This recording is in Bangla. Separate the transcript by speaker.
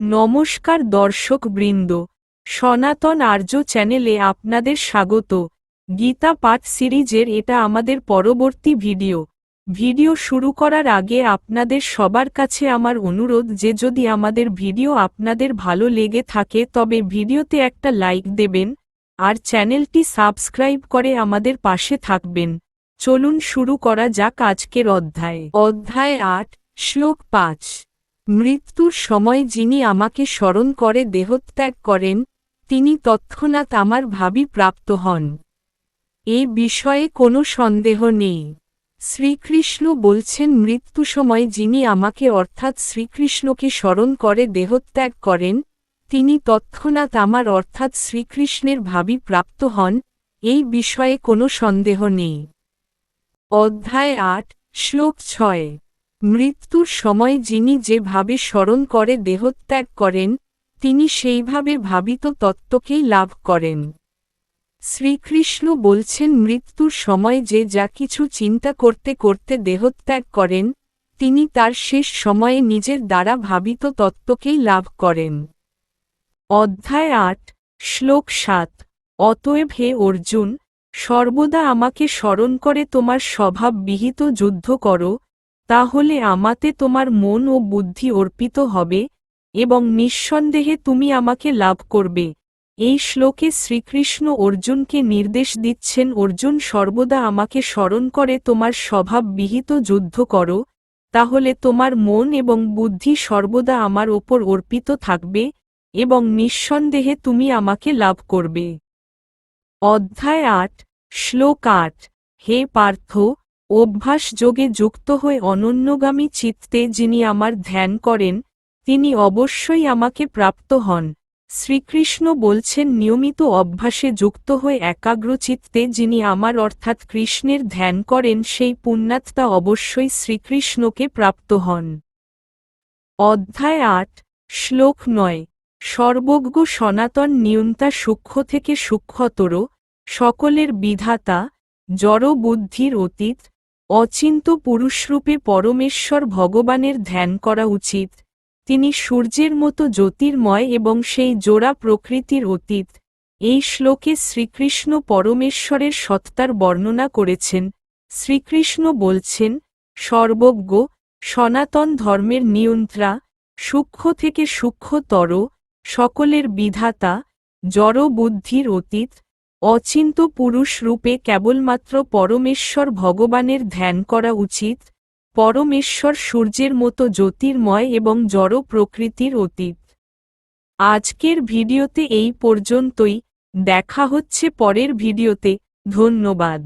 Speaker 1: নমস্কার দর্শক বৃন্দ, সনাতন আর্য চ্যানেলে আপনাদের স্বাগত। গীতা পাঠ সিরিজের এটা আমাদের পরবর্তী ভিডিও। ভিডিও শুরু করার আগে আপনাদের সবার কাছে আমার অনুরোধ যে যদি আমাদের ভিডিও আপনাদের ভালো লেগে থাকে তবে ভিডিওতে একটা লাইক দেবেন, আর চ্যানেলটি সাবস্ক্রাইব করে আমাদের পাশে থাকবেন। চলুন শুরু করা যাক আজকের অধ্যায়। অধ্যায় আট, শ্লোক পাঁচ। মৃত্যুর সময় যিনি আমাকে স্মরণ করে দেহত্যাগ করেন, তিনি তৎক্ষণাৎ আমার ভাবি প্রাপ্ত হন। এ বিষয়ে কোনো সন্দেহ নেই। শ্রীকৃষ্ণ বলছেন মৃত্যু সময় যিনি আমাকে অর্থাৎ শ্রীকৃষ্ণকে স্মরণ করে দেহত্যাগ করেন, তিনি তৎক্ষণাৎ আমার অর্থাৎ শ্রীকৃষ্ণের ভাবি প্রাপ্ত হন, এই বিষয়ে কোনো সন্দেহ নেই। অধ্যায় আট, শ্লোক ছয়। মৃত্যুর সময় যিনি যেভাবে স্মরণ করে দেহত্যাগ করেন, তিনি সেইভাবে ভাবিত তত্ত্বকেই লাভ করেন। শ্রীকৃষ্ণ বলছেন, মৃত্যুর সময় যে যা কিছু চিন্তা করতে করতে দেহত্যাগ করেন, তিনি তার শেষ সময়ে নিজের দ্বারা ভাবিত তত্ত্বকেই লাভ করেন। অধ্যায় আট, শ্লোক সাত, অতএব হে অর্জুন, সর্বদা আমাকে স্মরণ করে তোমার স্বভাব বিহিত যুদ্ধ করো তাহলে আমাতে তোমার মন ও বুদ্ধি অর্পিত হবে, এবং নিঃসন্দেহে তুমি আমাকে লাভ করবে। এই শ্লোকে শ্রীকৃষ্ণ অর্জুনকে নির্দেশ দিচ্ছেন, অর্জুন, সর্বদা আমাকে স্মরণ করে তোমার স্বভাব বিহিত যুদ্ধ করো, তাহলে তোমার মন এবং বুদ্ধি সর্বদা আমার ওপর অর্পিত থাকবে, এবং নিঃসন্দেহে তুমি আমাকে লাভ করবে। অধ্যায় আট, শ্লোক আট, হে পার্থ অভ্যাস যোগে যুক্ত হয়ে অনন্যগামী চিত্তে যিনি আমার ধ্যান করেন, তিনি অবশ্যই আমাকে প্রাপ্ত হন। শ্রীকৃষ্ণ বলছেন, নিয়মিত অভ্যাসে যুক্ত হয়ে একাগ্রচিত্তে যিনি আমার অর্থাৎ কৃষ্ণের ধ্যান করেন, সেই পুণ্যাত্মা অবশ্যই শ্রীকৃষ্ণকে প্রাপ্ত হন। অধ্যায় আট, শ্লোক নয়, সর্বজ্ঞ সনাতন নিয়ন্তা সূক্ষ্ম থেকে সূক্ষ্মতর, সকলের বিধাতা, জড় বুদ্ধির অতীত অচিন্ত পুরুষরূপে পরমেশ্বর ভগবানের ধ্যান করা উচিত। তিনি সূর্যের মতো জ্যোতির্ময় এবং সেই জোড়া প্রকৃতির অতীত। এই শ্লোকে শ্রীকৃষ্ণ পরমেশ্বরের সত্তার বর্ণনা করেছেন। শ্রীকৃষ্ণ বলছেন, সর্বজ্ঞ, সনাতন ধর্মের নিয়ন্ত্রা, সূক্ষ্ম থেকে সূক্ষ্মতর, সকলের বিধাতা, জড় বুদ্ধির অতীত অচিন্ত পুরুষ রূপে কেবলমাত্র পরমেশ্বর ভগবানের ধ্যান করা উচিত, পরমেশ্বর সূর্যের মতো জ্যোতির্ময় এবং জড় প্রকৃতির অতীত। আজকের ভিডিওতে এই পর্যন্তই, দেখা হচ্ছে পরের ভিডিওতে, ধন্যবাদ।